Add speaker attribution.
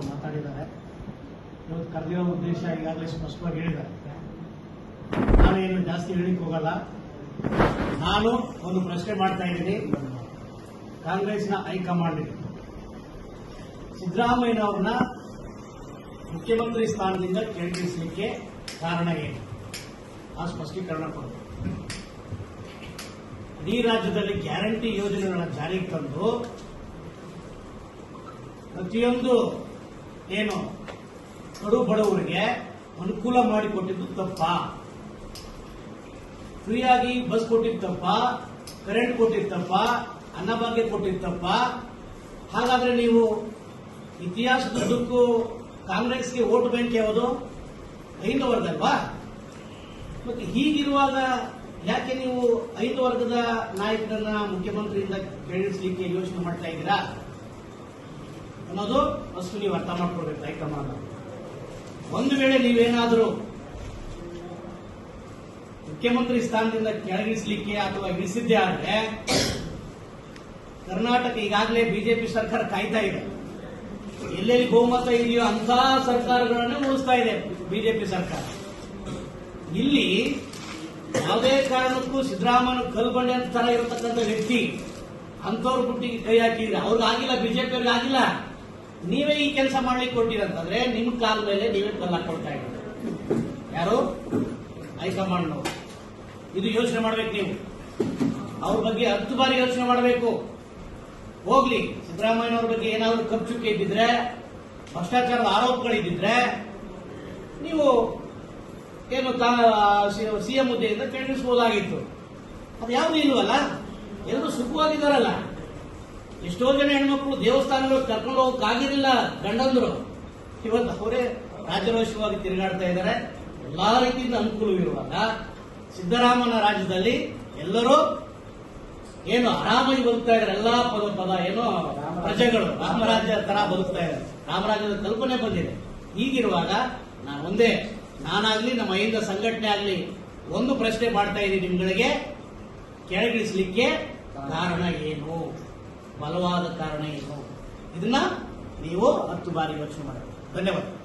Speaker 1: ಅವರು ಮಾತಾಡಿದ್ದಾರೆ. ಇವತ್ತು ಕರೆದಿರೋ ಉದ್ದೇಶ ಈಗಾಗಲೇ ಸ್ಪಷ್ಟವಾಗಿ ಹೇಳಿದ್ದಾರೆ. ನಾನೇನು ಜಾಸ್ತಿ ಹೇಳಿಕ್ ಹೋಗಲ್ಲ. ನಾನು ಒಂದು ಪ್ರಶ್ನೆ ಮಾಡ್ತಾ ಇದ್ದೀನಿ. ಕಾಂಗ್ರೆಸ್ನ ಹೈಕಮಾಂಡ್ ಸಿದ್ದರಾಮಯ್ಯನವ್ರನ್ನ ಮುಖ್ಯಮಂತ್ರಿ ಸ್ಥಾನದಿಂದ ಕೆಳಗಿಳಿಸಲಿಕ್ಕೆ ಕಾರಣ ಏನು? ಆ ಸ್ಪಷ್ಟೀಕರಣ ಕೊಡಬೇಕು ಇಡೀ ರಾಜ್ಯದಲ್ಲಿ ಗ್ಯಾರಂಟಿ ಯೋಜನೆಗಳನ್ನು ಜಾರಿಗೆ ತಂದು ಪ್ರತಿಯೊಂದು ಏನು? ಕಡು ಬಡವರಿಗೆ ಅನುಕೂಲ ಮಾಡಿಕೊಟ್ಟಿದ್ದು ತಪ್ಪ? ಫ್ರೀಯಾಗಿ ಬಸ್ ಕೊಟ್ಟಿದ್ದು ತಪ್ಪ? ಕರೆಂಟ್ ಕೊಟ್ಟಿದ್ದು ತಪ್ಪ? ಅನ್ನಭಾಗ್ಯ ಕೊಟ್ಟಿದ್ದು ತಪ್ಪ? ಹಾಗಾದ್ರೆ ನೀವು ಇತಿಹಾಸದುದ್ದಕ್ಕೂ ಕಾಂಗ್ರೆಸ್ಗೆ ವೋಟ್ ಬ್ಯಾಂಕ್ ಯಾವುದು? ಐದು ವರ್ಗಲ್ವಾ? ಮತ್ತೆ ಹೀಗಿರುವಾಗ ಯಾಕೆ ನೀವು ಐದು ವರ್ಗದ ನಾಯಕರನ್ನ ಮುಖ್ಯಮಂತ್ರಿಯಿಂದ ಕೆಳಗಿಳಿಸಲಿಕ್ಕೆ ಯೋಚನೆ ಮಾಡ್ತಾ ಇದ್ದೀರಾ? ಅನ್ನೋದು ಫಸ್ಟ್ ನೀವು ಅರ್ಥ ಮಾಡ್ಕೊಳ್ಬೇಕು ಹೈಕಮಾಂಡ್ ಒಂದು ವೇಳೆ ನೀವೇನಾದರೂ ಮುಖ್ಯಮಂತ್ರಿ ಸ್ಥಾನದಿಂದ ಕೆಳಗಿಳಿಸಲಿಕ್ಕೆ ಅಥವಾ ಇಳಿಸಿದ್ದೇ ಆದ್ರೆ, ಕರ್ನಾಟಕ ಈಗಾಗಲೇ ಬಿಜೆಪಿ ಸರ್ಕಾರ ಕಾಯ್ತಾ ಇದೆ. ಎಲ್ಲೆಲ್ಲಿ ಬಹುಮತ ಇದೆಯೋ ಅಂತ ಸರ್ಕಾರಗಳನ್ನು ಉಳಿಸ್ತಾ ಇದೆ ಬಿಜೆಪಿ ಸರ್ಕಾರ. ಇಲ್ಲಿ ಯಾವುದೇ ಕಾರಣಕ್ಕೂ ಸಿದ್ದರಾಮಯ್ಯ ಕಲ್ಬಂಡೆ ಅಂತ ತರ ಇರತಕ್ಕಂಥ ವ್ಯಕ್ತಿ ಅಂತವ್ರ ಬುಟ್ಟಿಗೆ ಕೈ ಹಾಕಿದ್ರೆ, ಅವ್ರಿಗಾಗಿಲ್ಲ ಬಿಜೆಪಿ ಆಗಿಲ್ಲ ನೀವೇ ಈ ಕೆಲಸ ಮಾಡ್ಲಿಕ್ಕೆ ಕೊಟ್ಟಿರಂತಂದ್ರೆ ನಿಮ್ ಕಾಲ ಮೇಲೆ ನೀವೇ ಕಲ್ಲು ಕೊಡ್ತಾ ಇದ್ದೀರಿ ಯಾರು? ಹೈಕಮಾಂಡ್ ಇದು ಯೋಚನೆ ಮಾಡ್ಬೇಕು ನೀವು. ಅವ್ರ ಬಗ್ಗೆ ಹತ್ತು ಬಾರಿ ಯೋಚನೆ ಮಾಡಬೇಕು. ಹೋಗ್ಲಿ, ಸಿದ್ದರಾಮಯ್ಯನವ್ರ ಬಗ್ಗೆ ಏನಾದ್ರು ಕಪ್ಚುಕ್ಕೆ ಇದ್ದಿದ್ರೆ, ಭ್ರಷ್ಟಾಚಾರದ ಆರೋಪಗಳಿದ್ದಿದ್ರೆ, ನೀವು ಏನು ಸಿಎಂ ಹುದ್ದೆಯಿಂದ ಕೆಳಗಿಳಿಸಬಹುದಾಗಿತ್ತು ಅದು ಯಾವುದು ಇಲ್ವಲ್ಲ? ಎಲ್ಲರೂ ಸುಖವಾಗಿದ್ದಾರಲ್ಲ. ಎಷ್ಟೋ ಜನ ಹೆಣ್ಮಕ್ಳು ದೇವಸ್ಥಾನಗಳು ಕರ್ಕೊಂಡು ಹೋಗಕ್ಕಾಗಿರಲಿಲ್ಲ ಗಂಡಂದ್ರು. ಇವತ್ತು ಅವರೇ ರಾಜರೋಷವಾಗಿ ತಿರುಗಾಡ್ತಾ ಇದ್ದಾರೆ. ಎಲ್ಲಾ ರೀತಿಯಿಂದ ಅನುಕೂಲವಿರುವಾಗ ಸಿದ್ದರಾಮನ ರಾಜ್ಯದಲ್ಲಿ ಎಲ್ಲರೂ ಏನು ಆರಾಮಾಗಿ ಬದುಕ್ತಾ ಇದ್ದಾರೆ. ಎಲ್ಲಾ ಪದ ಪದ ಏನು ಪ್ರಜೆಗಳು, ರಾಮರಾಜ್ಯ ತರ ಬದುಕ್ತಾ ಇದ್ದಾರೆ. ರಾಮರಾಜ್ಯದ ಕಲ್ಪನೆ ಬಂದಿದೆ. ಹೀಗಿರುವಾಗ ನಾನು ಒಂದೇ, ನಾನಾಗ್ಲಿ, ನಮ್ಮ ಅಹಿಂದ ಸಂಘಟನೆ ಆಗ್ಲಿ ಒಂದು ಪ್ರಶ್ನೆ ಮಾಡ್ತಾ ಇದ್ದೀನಿ ನಿಮ್ಗಳಿಗೆ. ಕೆಳಗಿಳಿಸಲಿಕ್ಕೆ ಕಾರಣ ಏನು? ಬಲವಾದ ಕಾರಣ ಏನು? ಇದನ್ನ ನೀವು ಹತ್ತು ಬಾರಿ ಯೋಚನೆ ಮಾಡಬೇಕು ಧನ್ಯವಾದ.